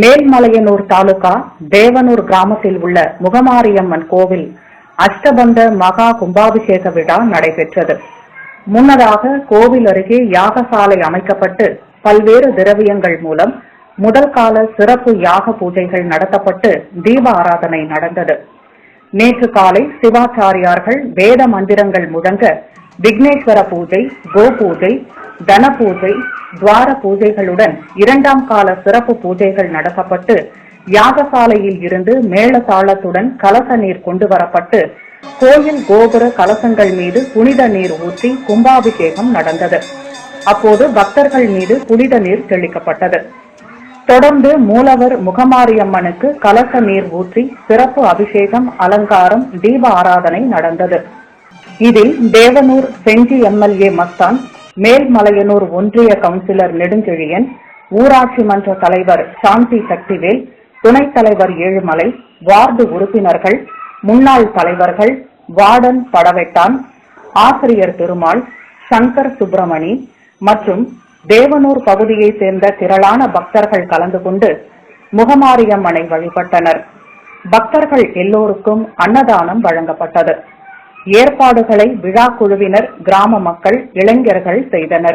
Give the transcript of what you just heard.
மேல்மலையனூர் தாலுகா தேவனூர் கிராமத்தில் உள்ள முகமாரியம்மன் கோவில் அஷ்டபந்த மகா கும்பாபிஷேக விழா நடைபெற்றது. முன்னதாக கோவில் அருகே யாகசாலை அமைக்கப்பட்டு பல்வேறு திரவியங்கள் மூலம் முதல் கால சிறப்பு யாக பூஜைகள் நடத்தப்பட்டு தீப ஆராதனை நடந்தது. நேற்று காலை சிவாச்சாரியார்கள் வேத மந்திரங்கள் முழங்க விக்னேஸ்வர பூஜை கோ பூஜை தன பூஜை துவார பூஜைகளுடன் இரண்டாம் கால சிறப்பு பூஜைகள் நடத்தப்பட்டு யாகசாலையில் இருந்து மேளதாளத்துடன் கலச நீர் கொண்டு வரப்பட்டு கோயில் கோபுர கலசங்கள் மீது புனித நீர் ஊற்றி கும்பாபிஷேகம் நடந்தது. அப்போது பக்தர்கள் மீது புனித நீர் தெளிக்கப்பட்டது. தொடர்ந்து மூலவர் முகமாரியம்மனுக்கு கலச நீர் ஊற்றி சிறப்பு அபிஷேகம் அலங்காரம் தீப ஆராதனை நடந்தது. இதில் தேவனூர் செஞ்சி எம்எல்ஏ மஸ்தான் மேல்மலையனூர் ஒன்றிய கவுன்சிலர் நெடுஞ்செழியன் ஊராட்சி மன்ற தலைவர் சாந்தி சக்திவேல் துணைத் தலைவர் ஏழுமலை வார்டு உறுப்பினர்கள் முன்னாள் தலைவர்கள் வார்டன் படவெட்டான் ஆசிரியர் திருமால் சங்கர் சுப்பிரமணி மற்றும் தேவனூர் பகுதியைச் சேர்ந்த திரளான பக்தர்கள் கலந்து கொண்டு முகமாரியம்மனை வழிபட்டனர். பக்தர்கள் எல்லோருக்கும் அன்னதானம் வழங்கப்பட்டது. ஏற்பாடுகளை விழா குழுவினர் கிராம மக்கள் இளைஞர்கள் செய்தனர்.